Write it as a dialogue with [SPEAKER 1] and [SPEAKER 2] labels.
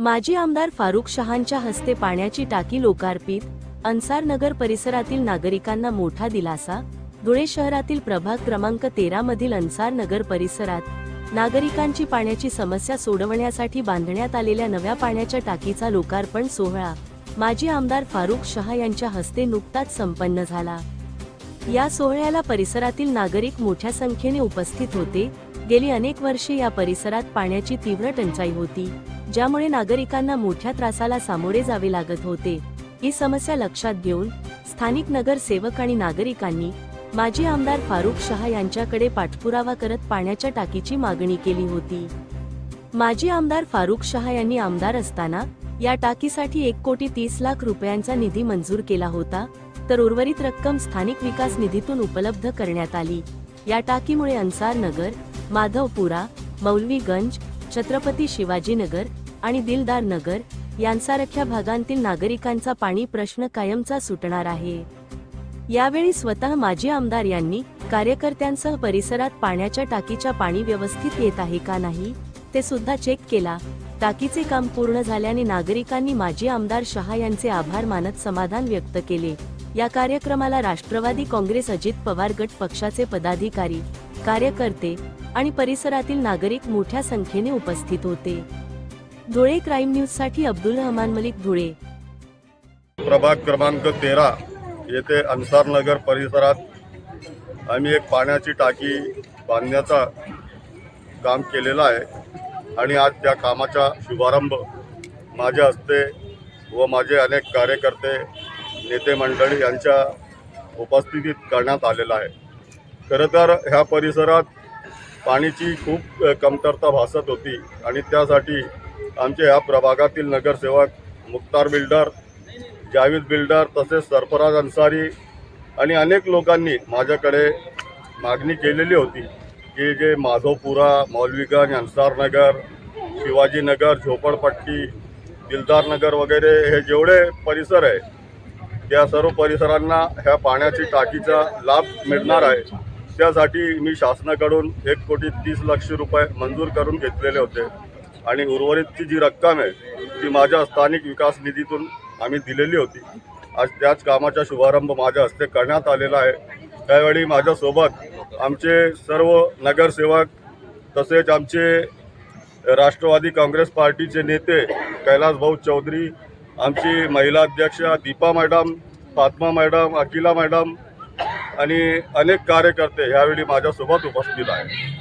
[SPEAKER 1] माजी आमदार फारुख शहांच्या हस्ते पाण्याची टाकी लोकार्पित अन्सार नगर परिसरातील नागरिकांना मोठा दिलासा धुळे शहरातील प्रभाग क्रमांक तेरा मधील अन्सार नगर परिसरात नागरिकांची पाण्याची समस्या सोडवण्यासाठी बांधण्यात आलेल्या नव्या पाण्याच्या टाकीचा लोकार्पण सोहळा माजी आमदार फारुख शहा यांच्या हस्ते नुकताच संपन्न झाला. या सोहळ्याला परिसरातील नागरिक मोठ्या संख्येने उपस्थित होते. गेली अनेक वर्षे या परिसरात पाण्याची तीव्र टंचाई होती ज्यामुळे नागरिकांना मोठ्या त्रासाला सामोरे जावे लागत होते. ही समस्या लक्षात घेऊन स्थानिक नगरसेवक आणि नागरिकांनी माजी आमदार फारुख शहा यांच्याकडे पाठपुरावा करत पाण्याच्या टाकीची मागणी केली होती. माजी आमदार फारुख शहा यांनी आमदार असताना या टाकीसाठी एक कोटी तीस लाख रुपयांचा निधी मंजूर केला होता. तर उर्वरित रक्कम स्थानिक विकास निधीतून उपलब्ध करण्यात आली. या टाकीमुळे अन्सार नगर माधवपुरा मौलवीगंज छत्रपती शिवाजीनगर आणि दिलदार नगर यांसारख्या भागांतील नागरिकांचा पाणी प्रश्न कायमचा सुटणार आहे. यावेळी स्वतः माजी आमदार यांनी कार्यकर्त्यांसह परिसरात पाण्याच्या टाकीच्या पाणी व्यवस्थित येत आहे का नाही ते सुद्धा चेक केला. टाकीचे काम पूर्ण झाल्याने नागरिकांनी माजी आमदार शहा यांचे आभार मानत समाधान व्यक्त केले. या कार्यक्रमाला राष्ट्रवादी काँग्रेस अजित पवार गट पक्षाचे पदाधिकारी कार्यकर्ते आणि परिसरातील नागरिक मोठ्या संख्येने उपस्थित होते. धुळे क्राईम न्यूजसाठी अब्दुल रहमान मलिक धुळे.
[SPEAKER 2] प्रभाग क्रमांक तेरा येथे अन्सारनगर परिसरात आम्ही एक पाण्याची टाकी बांधण्याचा काम केलेलं आहे. आणि आज त्या कामाचा शुभारंभ माझ्या हस्ते व माझे अनेक कार्यकर्ते नेते मंडळी यांच्या उपस्थितीत करण्यात आलेला आहे. खरं तर ह्या परिसरात पाण्याची खूप कमतरता भासत होती आणि त्यासाठी आमचे ह्या प्रभागातील नगरसेवक मुक्तार बिल्डर जावेद बिल्डर तसेच सरफराज अन्सारी आणि अनेक लोकांनी माझ्याकडे मागणी केलेली होती. हे जे माधवपुरा मौलवीगंज अन्सारनगर शिवाजीनगर झोपडपट्टी दिलदारनगर वगैरे हे जेवढे परिसर आहे त्या सर्व परिसरांना ह्या पाण्याची टाकीचा लाभ मिळणार आहे. त्यासाठी मी शासनाकडून एक कोटी तीस लक्ष रुपये मंजूर करून घेतलेले होते. आणि उर्वरितची जी रक्कम आहे ती माझ्या स्थानिक विकास निधीतून आम्ही दिलेली होती. आज त्याच कामाचा शुभारंभ माझ्या हस्ते करण्यात आलेला आहे. त्यावेळी माझ्यासोबत आमचे सर्व नगरसेवक तसेच आमचे राष्ट्रवादी काँग्रेस पार्टीचे नेते कैलासभाऊ चौधरी आमची महिला अध्यक्ष Deepa madam Patma madam Akila madam आणि अनेक कार्यकर्ते ह्यावेळी माझ्यासोबत उपस्थित आहेत.